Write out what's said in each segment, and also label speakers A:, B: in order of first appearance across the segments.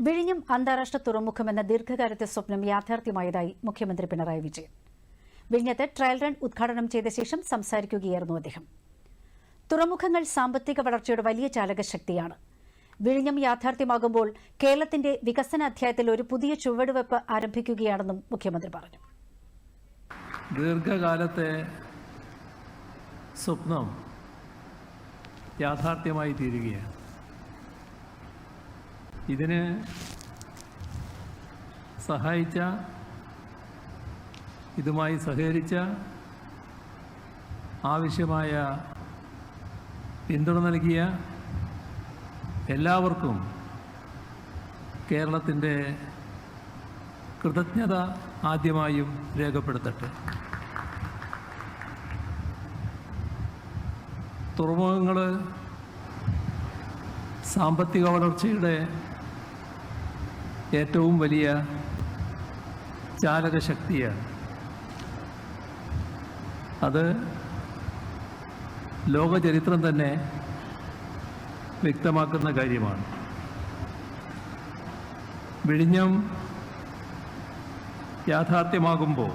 A: വിഴിഞ്ഞം അന്താരാഷ്ട്ര തുറമുഖമെന്ന ദീർഘകാലത്തെ സ്വപ്നം യാഥാർത്ഥ്യമായതായി മുഖ്യമന്ത്രി പിണറായി വിജയൻ. വിഴിഞ്ഞത്ത് ട്രയൽ റൺ ഉദ്ഘാടനം ചെയ്ത ശേഷം സംസാരിക്കുകയായിരുന്നു അദ്ദേഹം. തുറമുഖങ്ങൾ സാമ്പത്തിക വളർച്ചയുടെ വലിയ ചാലകശക്തിയാണ്. വിഴിഞ്ഞം യാഥാർത്ഥ്യമാകുമ്പോൾ കേരളത്തിന്റെ വികസന അധ്യായത്തിൽ ഒരു പുതിയ ചുവടുവെപ്പ് ആരംഭിക്കുകയാണെന്നും മുഖ്യമന്ത്രി പറഞ്ഞു.
B: ദീർഘകാലത്തെ സ്വപ്നം യാഥാർത്ഥ്യമായി തീരുകയാണ്. ഇതിന് സഹായിച്ച ഇതുമായി സഹകരിച്ച ആവശ്യമായ പിന്തുണ നൽകിയ എല്ലാവർക്കും കേരളത്തിന്റെ കൃതജ്ഞത ആദ്യമായും രേഖപ്പെടുത്തട്ടെ. തുറമുഖങ്ങൾ സാമ്പത്തിക വളർച്ചയുടെ ഏറ്റവും വലിയ ചാലകശക്തിയാണ് അത് ലോകചരിത്രം തന്നെ വ്യക്തമാക്കുന്ന കാര്യമാണ്. വിഴിഞ്ഞം യാഥാർത്ഥ്യമാകുമ്പോൾ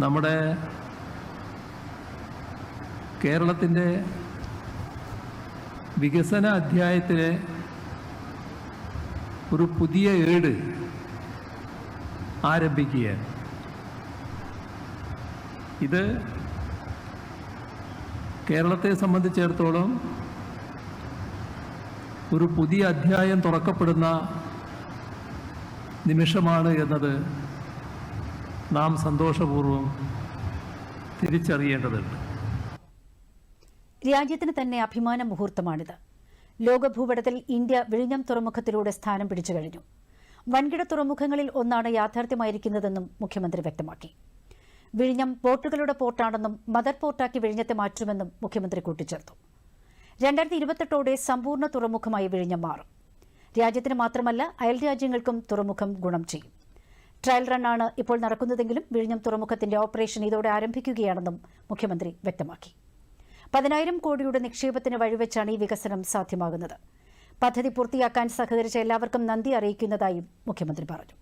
B: നമ്മുടെ കേരളത്തിന്റെ വികസന അധ്യായത്തിലെ ഒരു പുതിയ ഏട് ആരംഭിക്കുകയാണ്. ഇത് കേരളത്തെ സംബന്ധിച്ചിടത്തോളം ഒരു പുതിയ അധ്യായം തുറക്കപ്പെടുന്ന നിമിഷമാണ് എന്നത് നാം സന്തോഷപൂർവം തിരിച്ചറിയേണ്ടതുണ്ട്.
A: രാജ്യത്തിന് തന്നെ അഭിമാന മുഹൂർത്തമാണിത്. ലോകഭൂപടത്തിൽ ഇന്ത്യ വിഴിഞ്ഞം തുറമുഖത്തിലൂടെ സ്ഥാനം പിടിച്ചു കഴിഞ്ഞു. വൻകിട തുറമുഖങ്ങളിൽ ഒന്നാണ് യാഥാർത്ഥ്യമായിരിക്കുന്നതെന്നും മുഖ്യമന്ത്രി വ്യക്തമാക്കി. വിഴിഞ്ഞം പോർട്ടുകളുടെ പോർട്ടാണെന്നും മദർ പോർട്ടാക്കി വിഴിഞ്ഞത്തെ മാറ്റുമെന്നും മുഖ്യമന്ത്രി കൂട്ടിച്ചേർത്തു. രണ്ടായിരത്തി ഇരുപത്തെട്ടോടെ സമ്പൂർണ തുറമുഖമായി വിഴിഞ്ഞം മാറും. രാജ്യത്തിന് മാത്രമല്ല അയൽ രാജ്യങ്ങൾക്കും തുറമുഖം ഗുണം ചെയ്യും. ട്രയൽ റണ്ണാണ് ഇപ്പോൾ നടക്കുന്നതെങ്കിലും വിഴിഞ്ഞം തുറമുഖത്തിന്റെ ഓപ്പറേഷൻ ഇതോടെ ആരംഭിക്കുകയാണെന്നും മുഖ്യമന്ത്രി വ്യക്തമാക്കി. പതിനായിരം കോടിയുടെ നിക്ഷേപത്തിന് വഴിവെച്ചാണ് ഈ വികസനം സാധ്യമാകുന്നത്. പദ്ധതി പൂർത്തിയാക്കാൻ സഹകരിച്ച എല്ലാവർക്കും നന്ദി അറിയിക്കുന്നതായും മുഖ്യമന്ത്രി പറഞ്ഞു.